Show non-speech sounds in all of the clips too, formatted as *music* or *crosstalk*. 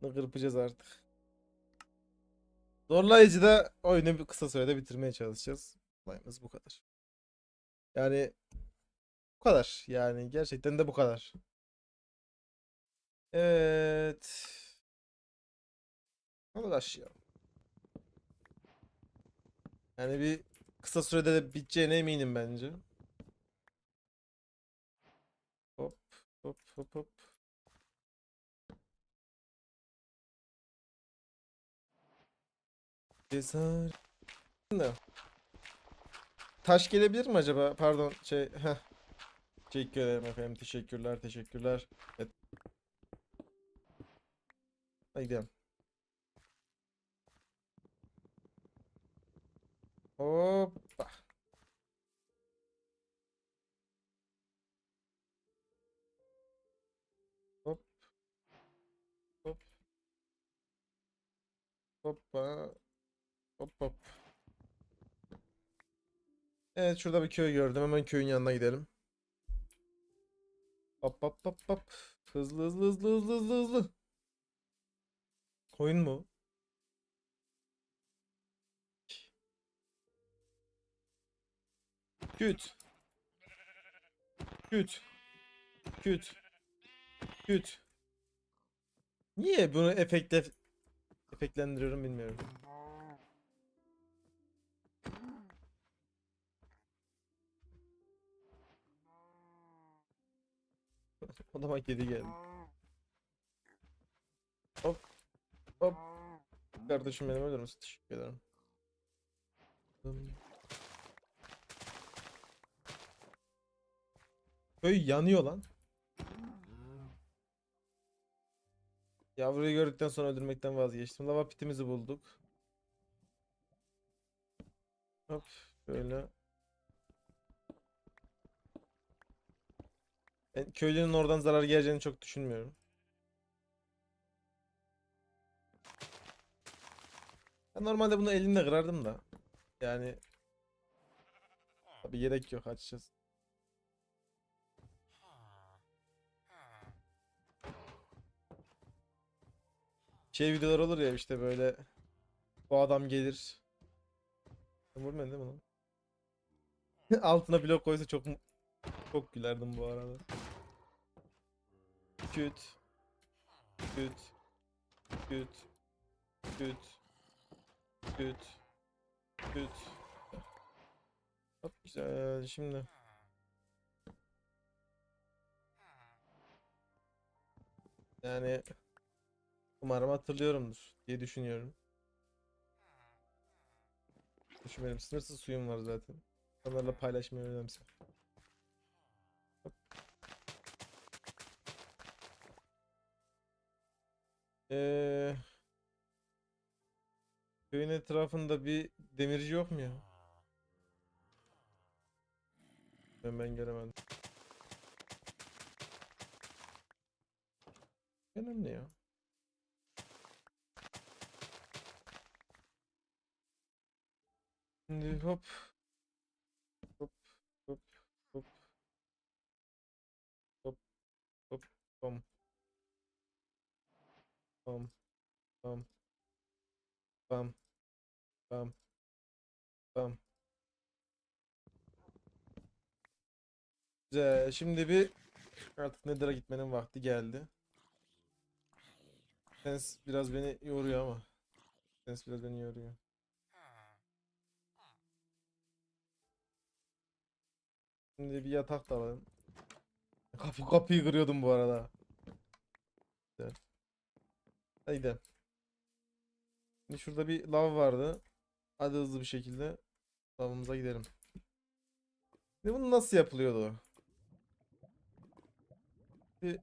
kırpacağız artık. Zorlayıcı da oyunu bir kısa sürede bitirmeye çalışacağız. Olayımız bu kadar. Yani bu kadar. Yani gerçekten de bu kadar. Evet. Hadi başlayalım. Yani bir kısa sürede de biteceğine eminim bence. Hop hop hop hop. Cesar. Ne? Taş gelebilir mi acaba? Pardon şey heh. Teşekkür ederim efendim. Teşekkürler, teşekkürler. Evet. Hadi gidelim. Hoppa. Hop. Hop. Hoppa. Hop hop. Evet şurada bir köy gördüm. Hemen köyün yanına gidelim. Hop hop hop hop. Hızlı hızlı hızlı hızlı hızlı hızlı. Koyun mu? Küt. Küt. Küt. Küt. Niye bunu efektle efektlendiriyorum bilmiyorum. *laughs* Odama kedi geldi. Hop. Hop. Kardeşim benim ölür müsün? Teşekkür ederim. Köy yanıyor lan. Yavruyu gördükten sonra öldürmekten vazgeçtim. Lava pitimizi bulduk. Hop böyle. Ben köylünün oradan zarar geleceğini çok düşünmüyorum. Ben normalde bunu elimle kırardım da. Yani tabi gerek yok açacağız. Şey videolar olur ya işte böyle bu adam gelir. Sen vurmadın değil mi lan? *laughs* Altına blok koysa çok çok gülerdim bu arada. Küt. Küt. Küt. Küt. Küt. Küt. Çok güzel. Şimdi. Yani umarım hatırlıyorumdur diye düşünüyorum. Benim sınırsız suyum var zaten. Onlarla paylaşmayı önemse. Eee köyün etrafında bir demirci yok mu ya? Ben ben göremedim. Önemli ya. Şimdi hop. Hop hop hop. Hop hop bam. Bam. Bam. Bam. Bam. Bam. Güzel. Şimdi bir artık Nether'a gitmenin vakti geldi. Sens biraz beni yoruyor ama. Sens biraz beni yoruyor. Şimdi bir yatak da alalım. Kapı kapıyı kırıyordum bu arada. Güzel. Hadi gidelim. Şimdi şurada bir lav vardı. Hadi hızlı bir şekilde lavımıza gidelim. Şimdi bunu nasıl yapılıyordu? Bir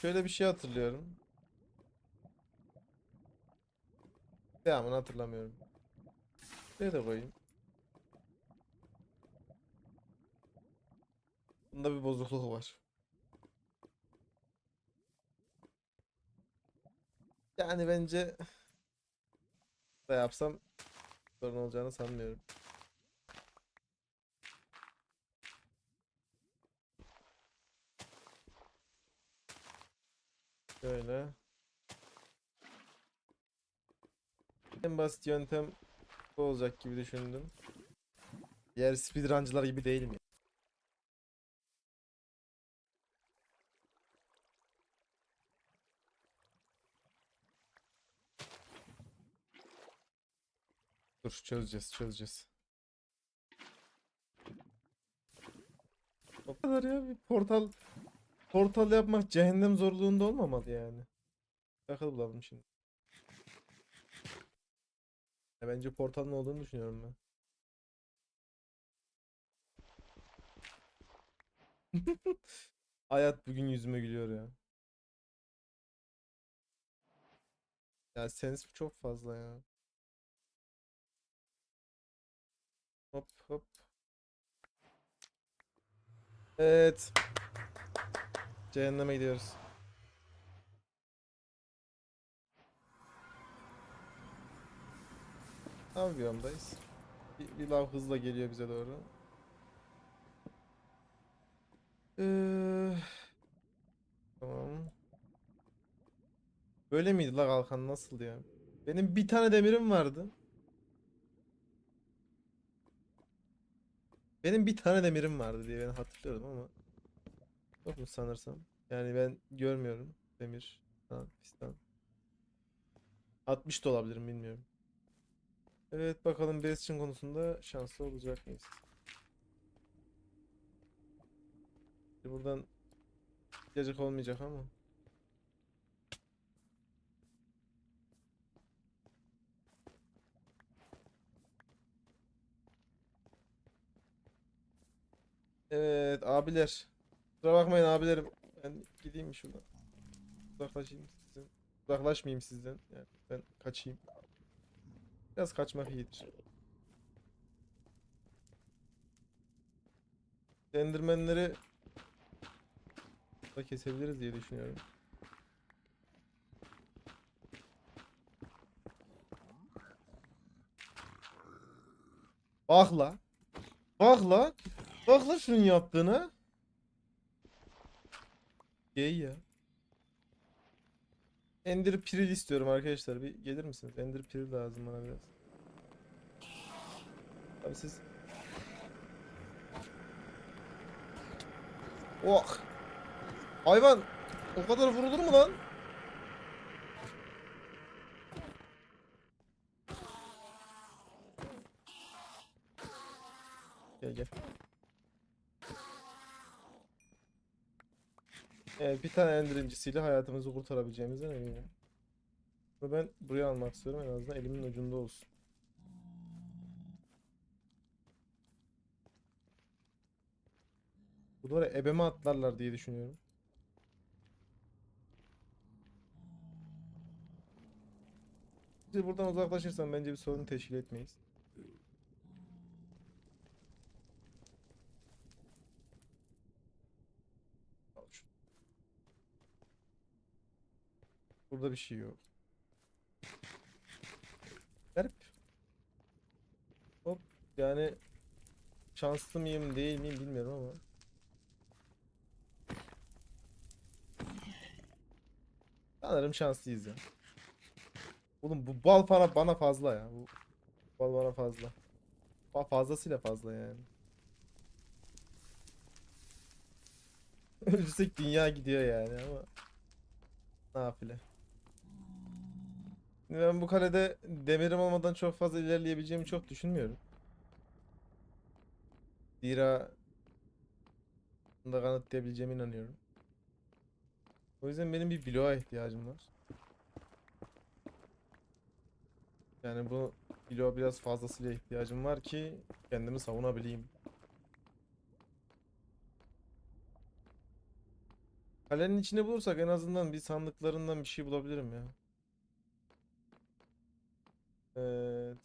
şöyle bir şey hatırlıyorum. Devamını hatırlamıyorum. Da koyayım. Bunda bir bozukluk var. Yani bence da yapsam sorun olacağını sanmıyorum. Şöyle. En basit yöntem bu olacak gibi düşündüm. Diğer speedruncılar gibi değilim ya. Dur çözeceğiz çözeceğiz. O kadar ya bir portal portal yapmak cehennem zorluğunda olmamalı yani. Akıl bulalım şimdi. Ya bence portalın olduğunu düşünüyorum ben. *laughs* Hayat bugün yüzüme gülüyor ya. Ya sens çok fazla ya. Hop hop. Evet. Cehenneme gidiyoruz. Tam biyomdayız. Bir, bir lav hızla geliyor bize doğru. Ee, tamam. Böyle miydi la kalkan nasıl ya? Benim bir tane demirim vardı. Benim bir tane demirim vardı diye ben hatırlıyorum ama yok mu sanırsam? Yani ben görmüyorum demir falan fistan. 60 da olabilirim bilmiyorum. Evet bakalım Bastion konusunda şanslı olacak mıyız? Buradan gelecek olmayacak ama. Evet abiler. Kusura bakmayın abilerim. Ben gideyim şuradan. Uzaklaşayım sizden. Uzaklaşmayayım sizden. Yani ben kaçayım. Biraz kaçmak iyidir. Endermenleri da kesebiliriz diye düşünüyorum. Bak la. Bak la. Bak la şunun yaptığına. Gay ya. Ender Piril istiyorum arkadaşlar. Bir gelir misiniz? Ender Piril lazım bana biraz. Abi siz... Oh! Hayvan! O kadar vurulur mu lan? Evet bir tane ender incisiyle hayatımızı kurtarabileceğimizden eminim. Ve ben buraya almak istiyorum en azından elimin ucunda olsun. Bu da ebeme atlarlar diye düşünüyorum. Biz buradan uzaklaşırsan bence bir sorun teşkil etmeyiz. Burada bir şey yok. Garip. Hop yani şanslı mıyım değil miyim bilmiyorum ama. Sanırım şanslıyız ya. Oğlum bu bal bana bana fazla ya. Bu bal bana fazla. Ba- Fazlasıyla fazla yani. *laughs* Ölürsek dünya gidiyor yani ama. Nafile. Ben bu kalede demirim olmadan çok fazla ilerleyebileceğimi çok düşünmüyorum. Zira da kanıtlayabileceğime inanıyorum. O yüzden benim bir bloğa ihtiyacım var. Yani bu bloğa biraz fazlasıyla ihtiyacım var ki kendimi savunabileyim. Kalenin içine bulursak en azından bir sandıklarından bir şey bulabilirim ya. Evet.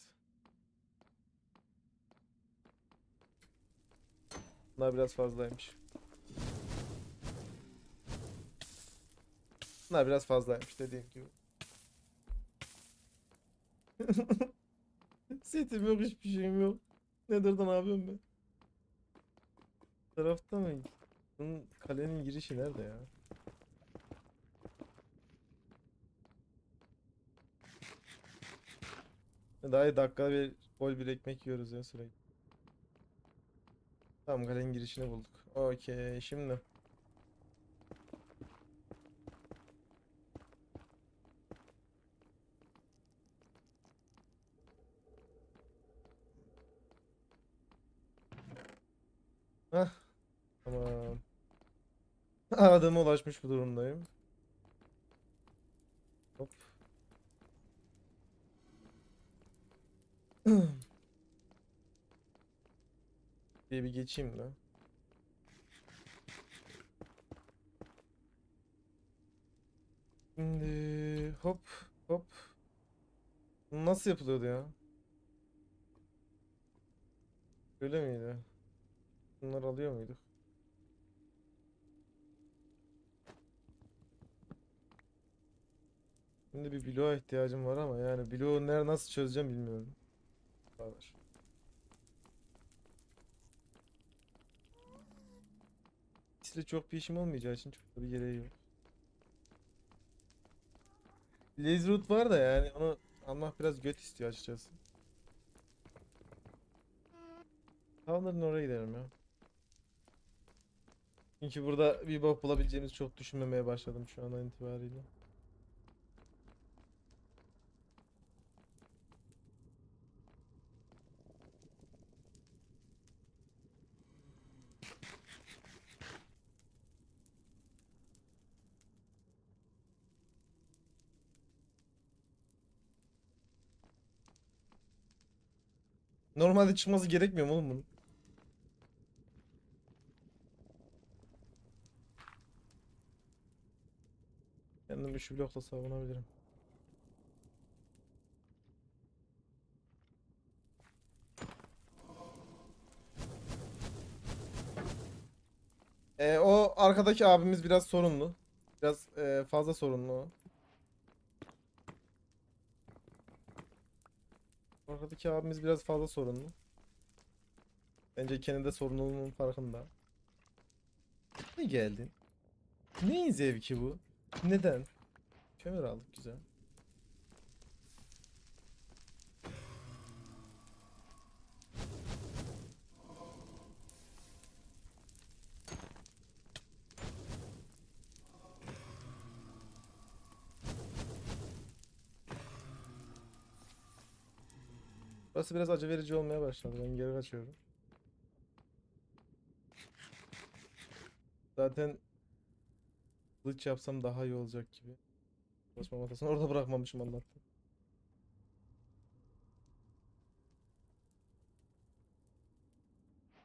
Bunlar biraz fazlaymış. Bunlar biraz fazlaymış dediğim gibi. *laughs* Setim yok hiçbir şeyim yok. Nedir'den yapıyorum ben? Tarafta mı? Bunun kalenin girişi nerede ya? Daha dakika bir bol bir ekmek yiyoruz ya sürekli. Tamam kalenin girişini bulduk. Okey şimdi. Heh. Tamam. Aradığıma ulaşmış bu durumdayım. Hop. diye bir geçeyim de. Şimdi hop hop. Nasıl yapılıyordu ya? Öyle miydi? Bunları alıyor muyduk? Şimdi bir bloğa ihtiyacım var ama yani bloğu nerede nasıl çözeceğim bilmiyorum. Bu İkisiyle çok bir işim olmayacağı için çok da bir gereği yok. Blaze Root var da yani onu almak biraz göt istiyor açıkçası. Tower'ın oraya gidelim ya. Çünkü burada bir bok bulabileceğimizi çok düşünmemeye başladım şu andan itibariyle. Normalde çıkması gerekmiyor mu oğlum bunun? Kendimi şu blokla savunabilirim. Ee, o arkadaki abimiz biraz sorunlu. Biraz e, fazla sorunlu Arkadaki abimiz biraz fazla sorunlu. Bence kendi de sorumluluğunun farkında. Ne geldin? Neyin zevki bu? Neden? Kömür aldık güzel. Burası biraz acı verici olmaya başladı. Ben geri kaçıyorum. Zaten kılıç yapsam daha iyi olacak gibi. Çalışma masasını orada bırakmamışım Allah'tan.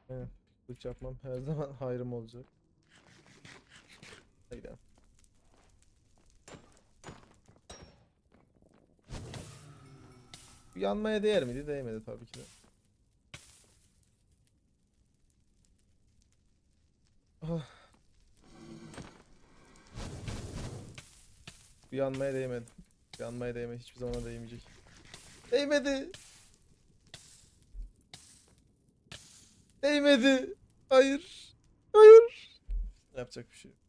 Aynen. Kılıç yapmam her *laughs* zaman hayrım olacak. Hadi gidelim. Yanmaya değer miydi? Değmedi tabii ki de. Ah. Yanmaya değmedi. Yanmaya değmedi. Hiçbir zaman değmeyecek. Değmedi. Değmedi. Hayır. Hayır. Yapacak bir şey yok.